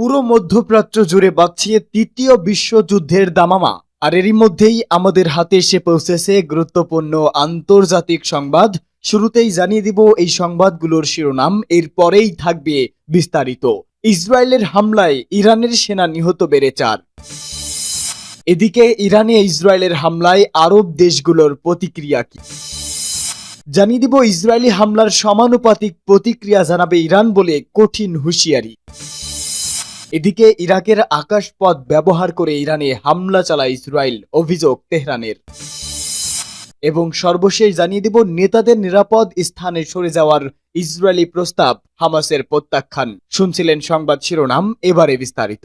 পুরো মধ্যপ্রাচ্য জুড়ে বাঁচিয়ে তৃতীয় বিশ্বযুদ্ধের দামামা। আর এরই মধ্যেই আমাদের হাতে এসে পৌঁছেছে গুরুত্বপূর্ণ আন্তর্জাতিক সংবাদ। শুরুতেই জানিয়ে দিব এই সংবাদগুলোর শিরোনাম, এরপরেই থাকবে বিস্তারিত। ইসরায়েলের হামলায় ইরানের সেনা নিহত বেড়ে চার। এদিকে ইরানে ইসরায়েলের হামলায় আরব দেশগুলোর প্রতিক্রিয়া কি? জানিয়ে দিব ইসরায়েলি হামলার সমানুপাতিক প্রতিক্রিয়া জানাবে ইরান বলে কঠিন হুঁশিয়ারি। এদিকে ইরাকের আকাশপথ ব্যবহার করে ইরানে হামলা চালায় ইসরায়েল, অভিযোগ তেহরানের। এবং সর্বশেষ জানিয়ে দিব, নেতাদের নিরাপদ স্থানে সরে যাওয়ার ইসরায়েলি প্রস্তাব হামাসের প্রত্যাখ্যান। শুনছিলেন সংবাদ শিরোনাম, এবারে বিস্তারিত।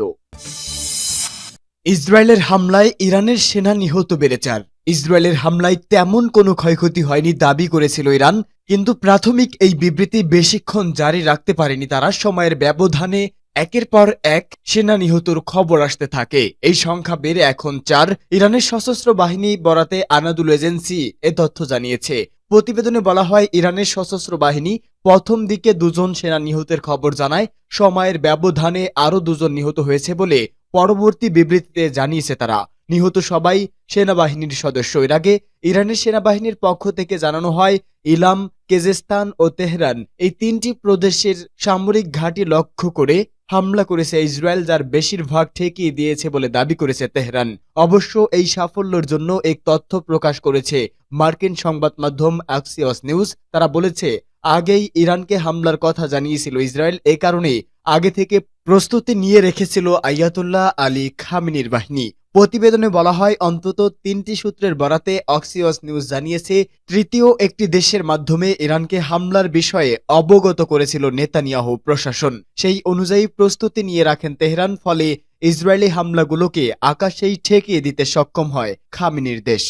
ইসরায়েলের হামলায় ইরানের সেনা নিহত বেড়ে চার ইসরায়েলের হামলায় তেমন কোনো ক্ষয়ক্ষতি হয়নি দাবি করেছিল ইরান, কিন্তু প্রাথমিক এই বিবৃতি বেশিক্ষণ জারি রাখতে পারেনি তারা। সময়ের ব্যবধানে একের পর এক সেনা নিহতর খবর আসতে থাকে। এই সংখ্যা বেড়ে এখন চার। ইরানের সশস্ত্র বাহিনী বরাতে আনাদুল এজেন্সি এ তথ্য জানিয়েছে। প্রতিবেদনে বলা হয়, ইরানের সশস্ত্র বাহিনী প্রথম দিকে দুজন সেনা নিহতের খবর জানায়। সময়ের ব্যবধানে আরও দুজন নিহত হয়েছে বলে পরবর্তী বিবৃতিতে জানিয়েছে তারা। নিহত সবাই সেনাবাহিনীর সদস্য। এর আগে ইরানের সেনাবাহিনীর পক্ষ থেকে জানানো হয়, ইলাম, কেজেস্তান ও তেহরান এই তিনটি প্রদেশের সামরিক ঘাঁটি লক্ষ্য করে হামলা করেছে ইসরায়েল, যার বেশিরভাগ ঠেকিয়ে দিয়েছে বলে দাবি করেছে তেহরান। অবশ্য এই সাফল্যের জন্য এক তথ্য প্রকাশ করেছে মার্কিন সংবাদ মাধ্যম অ্যাক্সিয়স নিউজ। তারা বলেছে, আগেই ইরানকে হামলার কথা জানিয়েছিল ইসরায়েল, এ কারণে আগে থেকে প্রস্তুতি নিয়ে রেখেছিল আয়াতুল্লাহ আলী খামিনির বাহিনী। প্রতিবেদনে বলা হয়, অন্তত তিনটি সূত্রের বরাতে অক্সিয়স নিউজ জানিয়েছে, তৃতীয় একটি দেশের মাধ্যমে ইরানকে হামলার বিষয়ে অবগত করেছিল নেতানিয়াহু প্রশাসন। সেই অনুযায়ী প্রস্তুতি নিয়ে রাখেন তেহরান, ফলে ইসরায়েলি হামলাগুলোকে আকাশেই ঠেকিয়ে দিতে সক্ষম হয় খামিনির দেশ।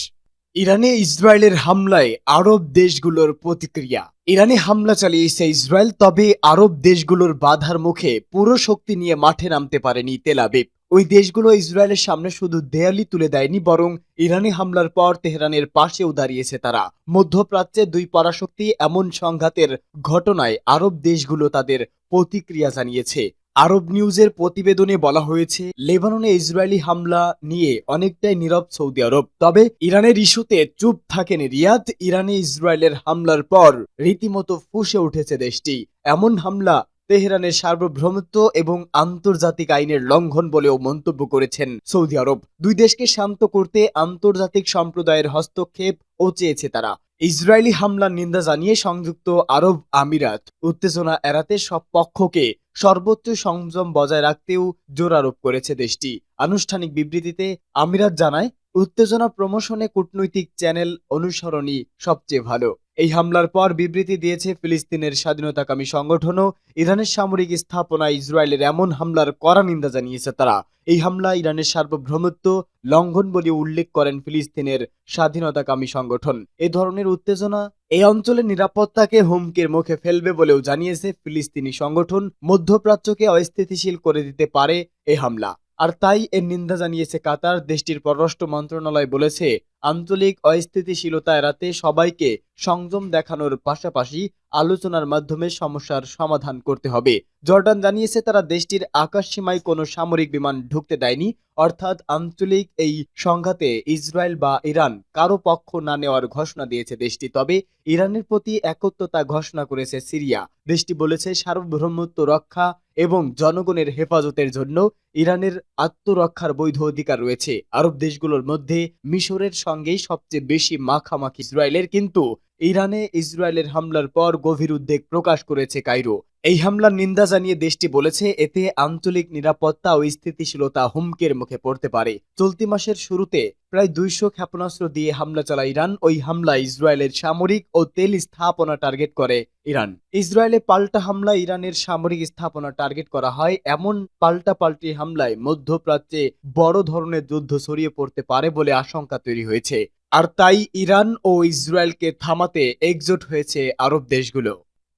ইরানে ইসরায়েলের হামলায় আরব দেশগুলোর প্রতিক্রিয়া। ইরানে হামলা চালিয়েছে ইসরায়েল, তবে আরব দেশগুলোর বাধার মুখে পুরো শক্তি নিয়ে মাঠে নামতে পারেনি তেলাবিব ওই দেশগুলো ইসরায়েলের সামনে শুধু দেয়ালি তুলে দেয়নি, বরং ইরানি হামলার পর তেহরানের পাশেও দাঁড়িয়েছে তারা। মধ্যপ্রাচ্যে দুই পরাশক্তি এমন সংঘাতের ঘটনায় আরব দেশগুলো তাদের প্রতিক্রিয়া জানিয়েছে। আরব নিউজের প্রতিবেদনে বলা হয়েছে, লেবাননে ইসরায়েলি হামলা নিয়ে অনেকটাই নীরব সৌদি আরব। তবে ইরানের ইস্যুতে চুপ থাকেন রিয়াদ। ইরানে ইসরায়েলের হামলার পর রীতিমতো ফুসে উঠেছে দেশটি। এমন হামলা তেহরানের সার্বভৌমত্ব এবং আন্তর্জাতিক আইনের লঙ্ঘন বলেও মন্তব্য করেছেন সৌদি আরব। দুই দেশকে শান্ত করতে আন্তর্জাতিক সম্প্রদায়ের হস্তক্ষেপ ও চেয়েছে তারা। ইসরায়েলি হামলার নিন্দা জানিয়ে সংযুক্ত আরব আমিরাত উত্তেজনা এড়াতে সব পক্ষকে সর্বোচ্চ সংযম বজায় রাখতেও জোর আরোপ করেছে দেশটি। আনুষ্ঠানিক বিবৃতিতে আমিরাত জানায়, উত্তেজনা প্রমোশনে কূটনৈতিক চ্যানেল অনুসরণই সবচেয়ে ভালো। এই হামলার পর বিবৃতি দিয়েছে ফিলিস্তিনের স্বাধীনতাকামী সংগঠনও ইরানের সামরিক স্থাপনায় ইসরায়েলের এমন হামলার কড়া নিন্দা জানিয়েছে তারা। এই হামলা ইরানের সার্বভৌমত্ব লঙ্ঘন বলে উল্লেখ করেন ফিলিস্তিনের স্বাধীনতাকামী সংগঠন। এ ধরনের উত্তেজনা এই অঞ্চলের নিরাপত্তাকে হুমকির মুখে ফেলবে বলেও জানিয়েছে ফিলিস্তিনি সংগঠন। মধ্যপ্রাচ্যকে অস্থিতিশীল করে দিতে পারে এ হামলা। আর তাই এর নিন্দা জানিয়েছে কাতার। দেশটির পররাষ্ট্র মন্ত্রণালয় বলেছে আঞ্চলিক অস্থিতিশীলতা এড়াতে সবাইকে সংযম দেখানোর পাশাপাশি আলোচনার মাধ্যমে সমস্যার সমাধান করতে হবে। জর্ডান জানিয়েছে, তারা দেশটির আকাশ সীমায় কোনো সামরিক বিমান ঢুকতে দেয়নি, অর্থাৎ আঞ্চলিক এই সংঘাতে ইসরায়েল বা ইরান কারও পক্ষ না নেওয়ার ঘোষণা দিয়েছে দেশটি। তবে ইরানের প্রতি একত্রতা ঘোষণা করেছে সিরিয়া। দেশটি বলেছে, সার্বভৌমত্ব রক্ষা এবং জনগণের হেফাজতের জন্য ইরানের আত্মরক্ষার বৈধ অধিকার রয়েছে। আরব দেশগুলোর মধ্যে মিশরের সঙ্গেই সবচেয়ে বেশি মাখামাখি ইসরায়েলের, কিন্তু ইরানে ইসরায়েলের হামলার পর গভীর উদ্বেগ প্রকাশ করেছে কাইরো এই হামলার নিন্দা জানিয়ে দেশটি বলেছে, এতে আঞ্চলিক নিরাপত্তা ও স্থিতিশীলতা হুমকির মুখে পড়তে পারে। চলতি মাসের শুরুতে প্রায় দুইশো ক্ষেপণাস্ত্র দিয়ে হামলা চালায় ইরান। ওই হামলা ইসরায়েলের সামরিক ও তেল স্থাপনা টার্গেট করে ইরান। ইসরায়েলে পাল্টা হামলা ইরানের সামরিক স্থাপনা টার্গেট করা হয়। এমন পাল্টা পাল্টি হামলায় মধ্যপ্রাচ্যে বড় ধরনের যুদ্ধ ছড়িয়ে পড়তে পারে বলে আশঙ্কা তৈরি হয়েছে। আর তাই ইরান ও ইসরায়েলকে থামাতে একজোট হয়েছে আরব দেশগুলো।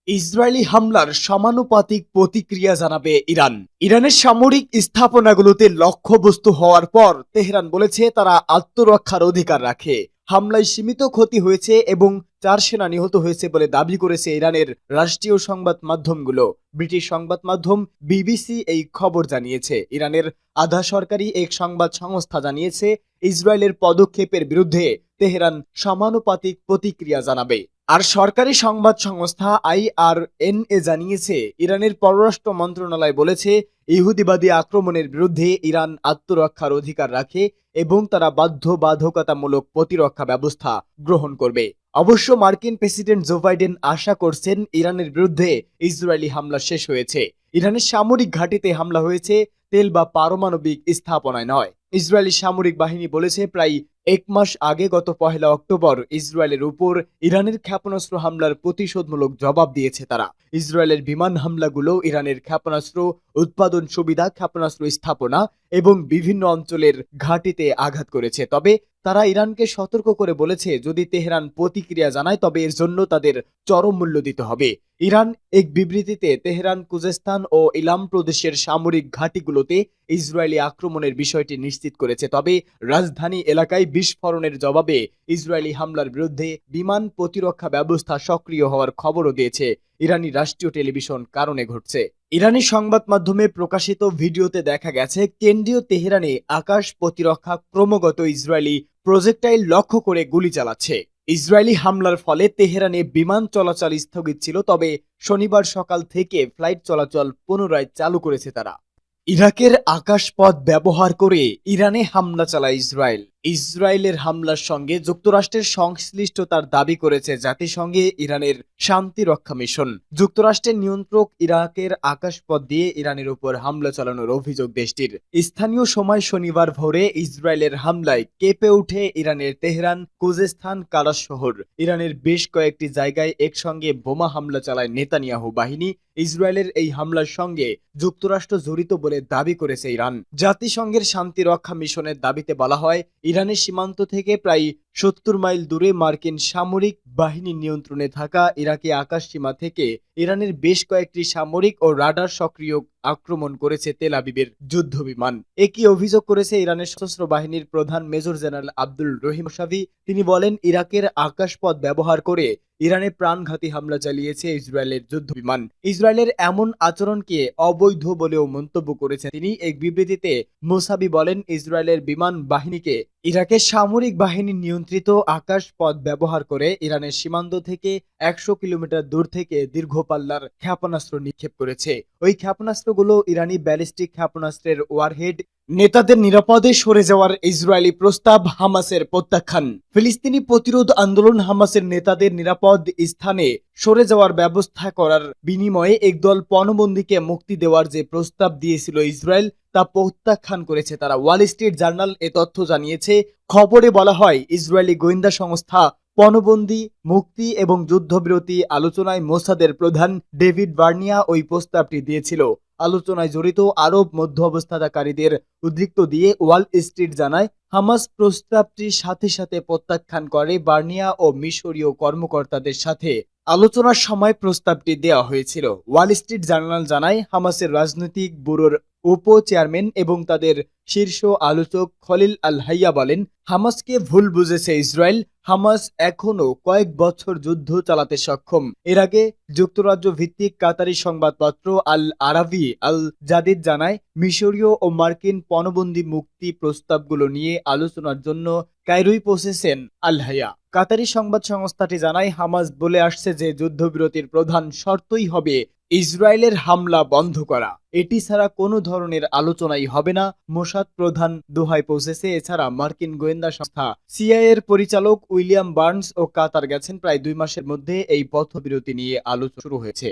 ইসরায়েলি হামলার সমানুপাতিক প্রতিক্রিয়া জানাবে ইরান। ইরানের সামরিক স্থাপনাগুলোতে লক্ষ্যবস্তু হওয়ার পর তেহরান বলেছে তারা আত্মরক্ষার অধিকার রাখে। হামলায় সীমিত ক্ষতি হয়েছে এবং চার সেনা নিহত হয়েছে বলে দাবি করেছে ইরানের রাষ্ট্রীয় সংবাদ মাধ্যমগুলো। ব্রিটিশ সংবাদ মাধ্যম বিবিসি এই খবর জানিয়েছে। ইরানের আধা সরকারি এক সংবাদ সংস্থা জানিয়েছে, ইসরায়েলের পদক্ষেপের বিরুদ্ধে তেহরান সমানুপাতিক প্রতিক্রিয়া জানাবে। আর সরকারি সংবাদ সংস্থা আইআরএনএ জানিয়েছে, ইরানের পররাষ্ট্র মন্ত্রণালয় বলেছে, ইহুদিবাদী আক্রমণের বিরুদ্ধে ইরান আত্মরক্ষার অধিকার রাখে এবং তারা বাধ্যবাধকতামূলক প্রতিরক্ষা ব্যবস্থা গ্রহণ করবে। অবশ্য মার্কিন প্রেসিডেন্ট জো বাইডেন আশা করছেন, ইরানের বিরুদ্ধে ইসরায়েলি হামলা শেষ হয়েছে। ইরানের সামরিক ঘাঁটিতে হামলা হয়েছে, তেল বা পারমাণবিক স্থাপনায় নয়। ইসরায়েলি সামরিক বাহিনী বলেছে, প্রায় এক মাস আগে গত পহেলা অক্টোবর ইসরায়েলের উপর ইরানের ক্ষেপণাস্ত্র হামলার প্রতিশোধমূলক জবাব দিয়েছে তারা। ইসরায়েলের বিমান হামলাগুলো ইরানের ক্ষেপণাস্ত্র উৎপাদন সুবিধা, ক্ষেপণাস্ত্র স্থাপনা এবং বিভিন্ন অঞ্চলের ঘাটিতে আঘাত করেছে। তবে তারা ইরানকে সতর্ক করে বলেছে, যদি তেহরান প্রতিক্রিয়া জানায়, তবে এর জন্য তাদের চরম মূল্য দিতে হবে। ইরান এক বিবৃতিতে তেহরান, কুজেস্তান ও ইলাম প্রদেশের সামরিক ঘাঁটিগুলোতে ইসরায়েলি আক্রমণের বিষয়টি নিশ্চিত করেছে। তবে রাজধানী এলাকায় বিস্ফোরণের জবাবে ইসরায়েলি হামলার বিরুদ্ধে বিমান প্রতিরক্ষা ব্যবস্থা সক্রিয় হওয়ার খবরও দিয়েছে। ইরানি রাষ্ট্রীয় টেলিভিশন কারণে ঘটছে। ইরানি সংবাদ মাধ্যমে প্রকাশিত ভিডিওতে দেখা গেছে, কেন্দ্রীয় তেহরানে আকাশ প্রতিরক্ষা ক্রমাগত ইসরায়েলি প্রজেক্টাইল লক্ষ্য করে গুলি চালাচ্ছে। ইসরায়েলি হামলার ফলে তেহরানে বিমান চলাচল স্থগিত ছিল, তবে শনিবার সকাল থেকে ফ্লাইট চলাচল পুনরায় চালু করেছে তারা। ইরাকের আকাশপথ ব্যবহার করে ইরানে হামলা চালায় ইসরায়েল। ইসরায়েলের হামলার সঙ্গে যুক্তরাষ্ট্রের সংশ্লিষ্টতার দাবি করেছে জাতিসংঘে ইরানের শান্তি রক্ষা মিশন। যুক্তরাষ্ট্রের নিয়ন্ত্রক ইরাকের আকাশপথ দিয়ে ইরানের উপর হামলা চালানোর অভিযোগ দেশটির। স্থানীয় সময় শনিবার ভোরে ইসরায়েলের হামলায় কেঁপে উঠে ইরানের তেহরান, কুজেস্তান, কারাস শহর। ইরানের বেশ কয়েকটি জায়গায় একসঙ্গে বোমা হামলা চালায় নেতানিয়াহু বাহিনী। ইসরায়েলের এই হামলার সঙ্গে যুক্তরাষ্ট্র জড়িত বলে দাবি করেছে ইরান। জাতিসংঘের শান্তি রক্ষা মিশনের দাবিতে বলা হয় ইরানের সীমান্ত থেকে প্রায় সত্তর মাইল দূরে মার্কিন সামরিক বাহিনীর নিয়ন্ত্রণে থাকা ইরাকি আকাশ সীমা থেকে ইরানের বেশ কয়েকটি সামরিক ও রাডার সক্রিয় আক্রমণ করেছে তেল আবিবের যুদ্ধ বিমান। একই অভিযোগ করেছে ইরানের সশস্ত্র বাহিনীর প্রধান মেজর জেনারেল আব্দুল রহিম শাভি তিনি বলেন, ইরাকের আকাশপথ ব্যবহার করে ইরানে প্রাণঘাতী হামলা চালিয়েছে ইসরায়েলের যুদ্ধ বিমান। ইসরায়েলের এমন আচরণকে অবৈধ বলেও মন্তব্য করেছেন তিনি। এক বিবৃতিতে মোসাবি বলেন, ইসরায়েলের বিমান বাহিনীকে ইরাকের সামরিক বাহিনী নিয়ন্ত্রিত আকাশ পথ ব্যবহার করে ইরানের সীমান্ত থেকে একশো কিলোমিটার দূর থেকে দীর্ঘ পাল্লার ক্ষেপণাস্ত্র নিক্ষেপ করেছে। ওই ক্ষেপণাস্ত্রগুলো ইরানি ব্যালিস্টিক ক্ষেপণাস্ত্রের ওয়ারহেড নেতাদের নিরাপদে সরে যাওয়ার ইসরায়েলি প্রস্তাব হামাসের প্রত্যাখ্যান। ফিলিস্তিনি প্রতিরোধ আন্দোলন হামাসের নেতাদের নিরাপদ স্থানে সরে যাওয়ার ব্যবস্থা করার বিনিময়ে একদল পণবন্দীকে মুক্তি দেওয়ার যে প্রস্তাব দিয়েছিল ইসরায়েল, তা প্রত্যাখ্যান করেছে তারা। ওয়াল স্ট্রিট জার্নাল এ তথ্য জানিয়েছে, খবরে বলা হয়, ইসরায়েলি গোয়েন্দা সংস্থা পণবন্দি, মুক্তি এবং যুদ্ধবিরতি আলোচনায় মোসাদের প্রধান ডেভিড বার্নিয়া ওই প্রস্তাবটি দিয়েছিল। আলোচনায় জড়িত আরব মধ্য অবস্থাকারীদের উদ্রিক্ত দিয়ে ওয়াল স্ট্রিট জানায়, হামাস প্রস্তাবটির সাথে সাথে প্রত্যাখ্যান করে বার্নিয়া ও মিশরীয় কর্মকর্তাদের সাথে। আলোচনার সময় প্রস্তাবটি দেওয়া হয়েছিল। ওয়াল স্ট্রিট জার্নাল জানায়, হামাসের রাজনৈতিক ব্যুরোর উপ চেয়ারম্যান এবং তাদের শীর্ষ আলোচক খলিল আল হাইয়া বলেন, হামাসকে ভুল বুঝেছে ইসরায়েল। হামাস এখনও কয়েক বছর যুদ্ধ চালাতে সক্ষম। এর আগে যুক্তরাজ্য ভিত্তিক কাতারি সংবাদপত্র আল আরাবি আল জাদিদ জানায়, মিশরীয় ও মার্কিন পণবন্দি মুক্তি প্রস্তাবগুলো নিয়ে আলোচনার জন্য কায়রোই পৌঁছেছেন আল হাইয়া কাতারি সংবাদ সংস্থাটি জানায়, হামাস বলে আসছে যে যুদ্ধবিরতির প্রধান শর্তই হবে ইসরায়েলের হামলা বন্ধ করা। এটি ছাড়া কোনো ধরনের আলোচনাই হবে না, মোসাদ প্রধান দোহায় পৌঁছেছে এছাড়া মার্কিন গোয়েন্দা সংস্থা সিআইএর পরিচালক উইলিয়াম বার্নস ও কাতার গেছেন প্রায় দুই মাসের মধ্যে এই পথবিরতি নিয়ে আলোচনা শুরু হয়েছে।